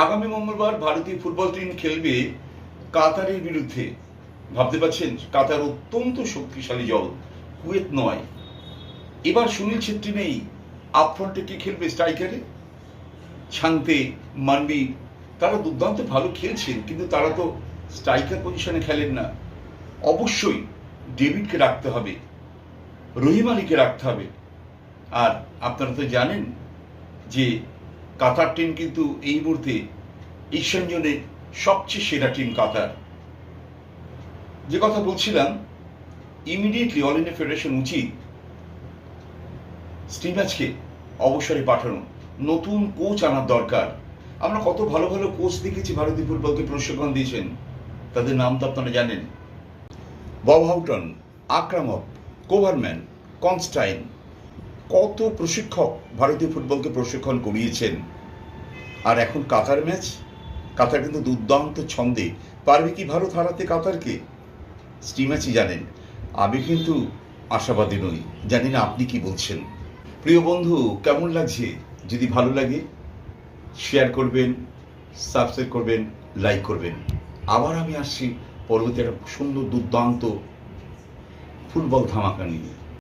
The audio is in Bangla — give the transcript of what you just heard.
আগামী মঙ্গলবার ভারতীয় ফুটবল টিম খেলবে কাতারের বিরুদ্ধে। ভাবতে পারছেন? কাতার অত্যন্ত শক্তিশালী দল, কুয়েত নয়। এবার সুনীল ছেত্রী নেই। আপফ্রন্টে কে খেলবে স্ট্রাইকারে শান্তে মানবি। তারা দুর্দান্ত ভালো খেলছেন, কিন্তু তারা তো স্ট্রাইকার পজিশনে খেলেন না। অবশ্যই ডেভিডকে রাখতে হবে, রহিম আলীকে রাখতে হবে। আর আপনারা তো জানেন যে কাতার টিম কিন্তু এই মুহূর্তে এশিয়ান জোনের সবচেয়ে সেরা টিম কাতার। যে কথা বলছিলাম ইমিডিয়েটলি অল ইন্ডিয়া ফেডারেশন উচিত স্টিমাচকে অবসরে পাঠানো, নতুন কোচ আনার দরকার। আমরা কত ভালো ভালো কোচ দেখেছি ভারতীয় ফুটবলকে প্রশিক্ষণ দিয়েছেন, তাদের নাম তো আপনারা জানেন। বব হাউটন আক্রামক কোভারম্যান কনস্টাইন কত প্রশিক্ষক ভারতীয় ফুটবলকে প্রশিক্ষণ করিয়েছেন আর এখন কাতার ম্যাচ? কাতার কিন্তু দুর্দান্ত ছন্দে। পারবে কি ভারত হারাতে কাতারকে? স্টিম্যাচই জানেন। আমি কিন্তু আশাবাদী নই। জানি না আপনি কি বলছেন। প্রিয় বন্ধু, কেমন লাগছে? যদি ভালো লাগে শেয়ার করবেন সাবস্ক্রাইব করবেন লাইক করবেন। আবার আমি আসছি পরবর্তী একটা সুন্দর, দুর্দান্ত ফুটবল ধামাকা নিয়ে।